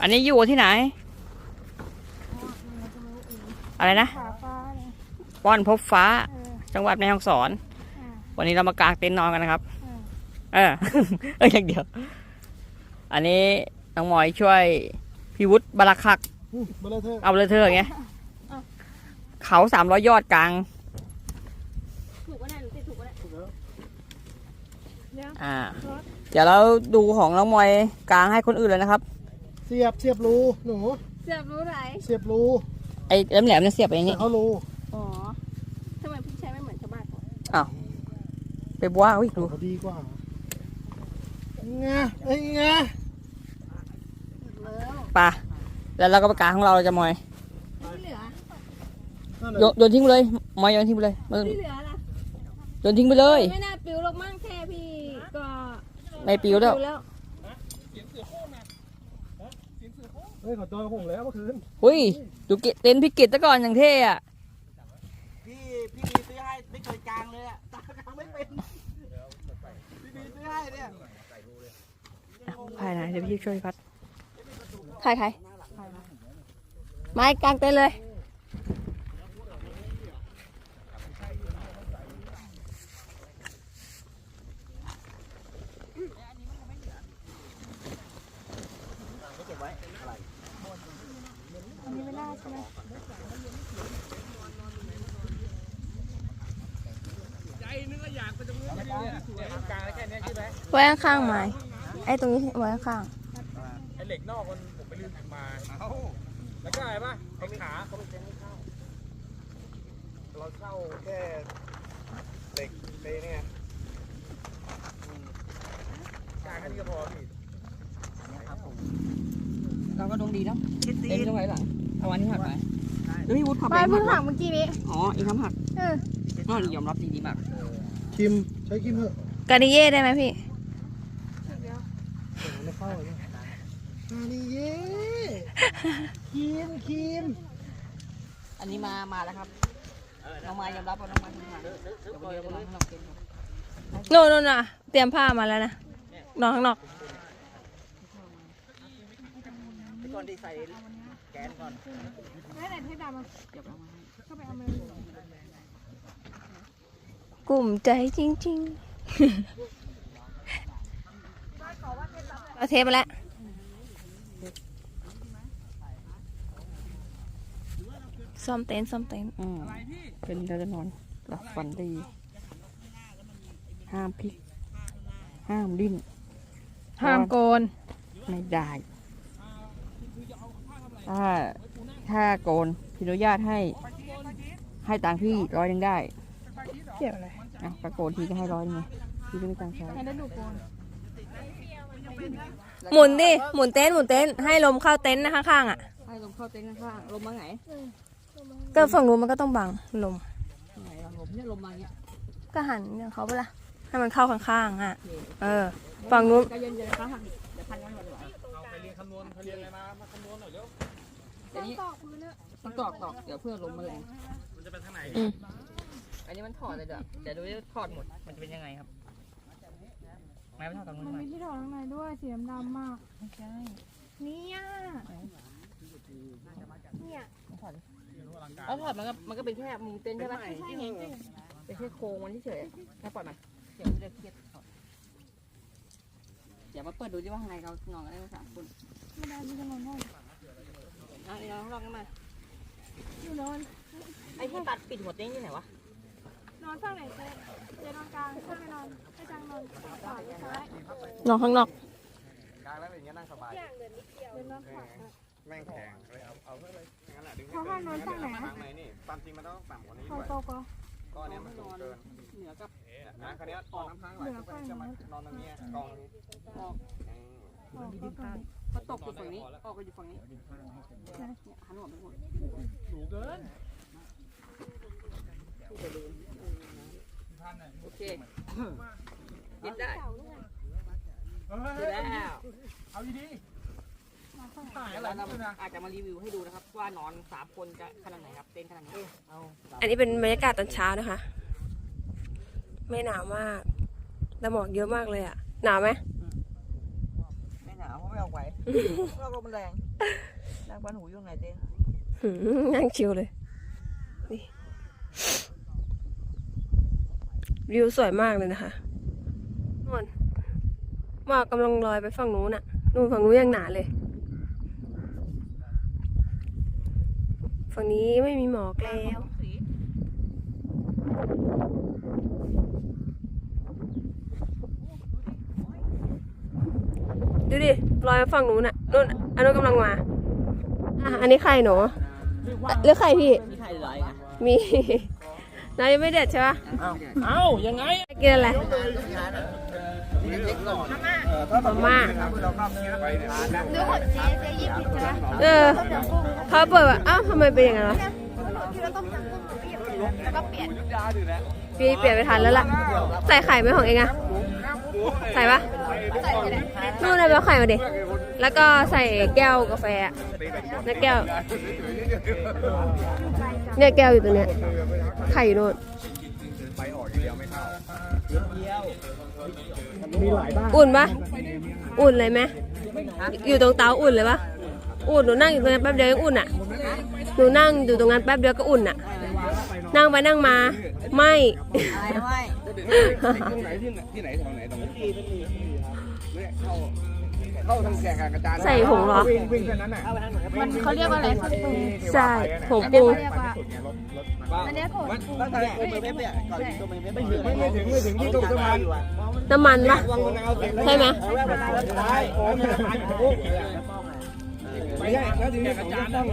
อันนี้อยู่ที่ไหน อะไรนะขาฟ้าเนี่ยป้อนพบฟ้าเออจังหวัดแม่ฮ่องสอนอ่าวันนี้เรามากางเต็นท์นอนกันนะครับอ่าเออเอออย่างเดียว อันนี้น้องหมอยช่วยพี่วุฒิบาราคักอืมมาเลยเถอะเอาเลยเธอไงเขาสามร้อยยอดกลางถูกก็ได้หรือติดถูกก็ได้เดี๋ยวอ่าเดี๋ยวเราดูของน้องมอยกลางให้คนอื่นเลยนะครับ เสียบเสียบรูหนู เสียบรู้ไหนเสียบรูไอ้แหลมๆเนี่ยเสียบไปอย่างใส่นี้เข้ารูอ๋อทำไมพี่ใช้ไม่เหมือนชาวบ้านเขาไปบ้าวิดูเขาดีกว่าไงไอ้ไงแล้วปะแล้วเราก็ไปกลางของเราเราจะมอยที่เหลือนั่นโยน่ะนโยนทิ้งไปเลยมอยโยนทิ้งไปเลยมึงที่เหลือล่ะโยนทิ้งไปเลย ไม่น่าปิวหรอกมั้งแค่พี่ก็ในปิวแล้วแล้ว เฮ้ยเขาจอยกับผมแล้วเมื่อคืนอุ้ยดูเกตเต็นท์พี่กิตซะก่อนอย่างเท่อะพี่พี่บีซื้อให้ไม่เคยกลางเลยอะตากลางไม่เป็นพี่บีซื้อให้เนี่ยภายในเดี๋ยวพี่ช่วยพัดใครใครไม้กลางเต็นท์เลย อันนี้ไม่ได้ใช่ไหมไว้ข้างๆไม้ไอ้ตรงนี้ไว้ข้างไอ้เหล็กนอกมันผมไปลืมมาแล้วก็อะไรปะไอ้ขาเขาไม่ใช้ให้เข้าเราเช่าแค่เหล็กเปเนี่ยอืมกลางแค่นี้ก็พอพี่ เราก็ดว งดีเนาะเต็นท์ตรงไหนหลังเอาวันนี้หักไปแล้วพี่วุฒิขับไปเองเพิ่งหัหักกเมื่อกี้นี้ อ๋อเองทำหักเอออ๋อนี่ยอมรับดีดีมากคิมใช้คิมเถอะๆกานิเย่ได้ไหมพี่ไม่เข้าเลยอันนี้เย้คิมคิมอันนี้มา มาแล้วครับน้องมายอมรับว่าน้องมาทำงานเดี๋ยววันนี้เราจะนอนข้างนอกเต็นท์ครับโน่นโน่นน่ะ เตรียมผ้ามาแล้วนะนอนข้างนอก ก่อนที่ใส่แกนก่อนไม่ไหนที่ดำมันเดี๋ยวเอามาให้เข้าไปเอามากลุ่มใจจริงๆเอาเทปมาแล้วซ่อมเต็นท์ซ่อมเต็นท์อืมเป็นเราจะนอนหลับฝันดี ห้ามพลิก ห้ามดิ้น ห้ามโกน ไม่ได้ ถ้าถ้าโกนพี่อนุญาตให้ ให้ตังค์พี่ร้อยหนึ่งได้เกี่ยวอะไรอะตะโกนทีก็ให้ร้อยหนึงไงพี่ก็ไม่ตังค์ใช้ให้ได้ดูโกนหมุนดิ หมุนเต็นท์หมุนเต็นท์ให้ลมเข้าเต็นท์นะข้างๆอะ ให้ลมเข้าเต็นท์ข้างๆลมมาไหนก็ฝั่งนู้นมันก็ต้องบังลม ไหนลมเนี่ยลมมาอย่างเงี้ยก็หันอย่างเขาไปละให้มันเข้าข้างๆอะ เออ ฝั่งนู้น ใจเย็นๆนะครับเดี๋ยวพันกันก่อนดีกว่าเอาไปเรียนคำนวณเขาเรียนอะไรมา มาคำนวณหน่อยเร็ว เดี๋ยวนี้ตอกพื้นเนี่ยต้องตอกตอกเดี๋ยวเพื่อลมมันแรงมันจะไปทางไหนอันนี้มันถอดเลยเดี๋ยวเดี๋ยวดูว่าถอดหมดมันจะเป็นยังไงครับไม่ไม่ถอดตรงนู้นมันไหมมีที่ถอดข้างในด้วยสีดำๆมากไม่ใช่เนี่ยเนี่ยถอดดิเอาถอดมันก็มันก็เป็นแค่มุมเต็นท์ใช่ไหมเป็นแค่โครงมันเฉยๆแค่ปล่อยมันเดี๋ยวมันจะเครียดถอดเดี๋ยวมาเปิดดูดิว่าข้างในเรานอนกันได้ไหมสามคนไม่ได้ไม่ได้นอนห้องอะ เดี๋ยวเราลองกันมา อยู่นอน ไอ้ที่ตัดปิดหัวเต็นท์อยู่ไหนวะ นอนฝั่งไหนเจ๊เจ๊นอนกลางข้างไม่นอนให้จังนอนขวาซ้ายนอนข้างนอก กลางแล้วอย่างเงี้ยนั่งสบายเดินนอนขวาแม่งแข็งเลยเอาเอาเลยงั้นแหละดึงเขาห้ามนอนฝั่งไหนฝั่งไหนนี่ความจริงมันต้องต่ำกว่านี้เขาด้วยโตก็ก้อนเนี้ยมันสูงเกินเหนือกับนะคราวเนี้ยออกน้ำค้างไหลเข้าไปจะมานอนตรงนี้กองนี้ออกอืมออกก็เขาตกอยู่ฝั่งนี้ ออกไปอยู่ฝั่งนี้เนี่ยหันหัวไปหมดสูงเกินโอเคยึดได้เฮ้ยึดยแล้วเอาดีๆถ่ายอะไรแล้วเรานะอาจจะมารีวิวให้ดูนะครับ ว่านอนสามคนจะขนาดไหนครับเต็นท์ขนาดไหนเอาอันนี้เป็นบรรยากาศตอนเช้านะคะ ไม่หนาวมากแต่หมอกเยอะมากเลยอะหนาวไหมไม่หนาว เพราะไม่เอาไหวเราลมมันแรงลากวันหูอยู่ไหนเต้หืมนั่งชิวเลยนี่วิวสวยมากเลยนะคะนู่นหมอกกำลังลอยไปฝั่งนู้นน่ะ นู่นฝั่งนู้นยังหนาเลย ฝั่งนี้ไม่มีหมอกแล้ว ดูดิลอยมาฝั่งนู้นน่ะนู่นอันนู้นกำลังมาอะอันนี้ใครหนูหรือใครพี่ มีใครลอยอะมีนายยังไม่เด็ดใช่ปะเอ้ายังไงกินอะไรนี่เล็กก่อนมาม่าเราข้ามไปเนี่ยดูของเจ๊เจ๊ยิบผิดใช่ไหมเออเขาเปิดว่าอ้าวทำไมเป็นอย่างนั้นวะที่เราต้มยำกุ้งหนูพี่แล้วก็เปลี่ยนพี่เปลี่ยนไปทันแล้วล่ะ ใส่ไข่ไหมของเองอะ ใส่ปะใส่ไปเลยนู่นเลยไปเอาไข่มาดิ แล้วก็ใส่แก้วกาแฟอะในแก้ว เนี่ยแก้วอยู่ตรงเนี้ย ไข่อยู่โน่นไปออกอย่างเดียวไม่เข้าอุ่นปะอุ่นเลยไหมอยู่ตรงเตาอุ่นเลยปะอุ่นหนูนั่งอยู่ตรงนั้นแป๊บเดียวยังอุ่นอะ หนูนั่งอยู่ตรงนั้นแป๊บเดียวก็อุ่นอะ นั่งไปนั่งมา ไม่ อะไรนะไม่ตรงไหนที่ไหนที่ไหนแถวไหนตรงนี้เนี่ยเข้าเข้าทางแข่งกระจานใส่ผงเหรอ วิ่งวิ่งแค่นั้นน่ะมันเขาเรียกว่าอะไรเครื่องปรุง ใช่ผงปรุงเรียกว่าอันนี้ผงปรุงแล้วใส่ตัวเมเว็บเนี่ยก่อนตัวเมเว็บไม่ไม่ไม่ถึงไม่ถึงที่ตรงสะพานน้ำมันปะใช่ไหมไม่ใช่แล้วทีนี้ผมจะต้อง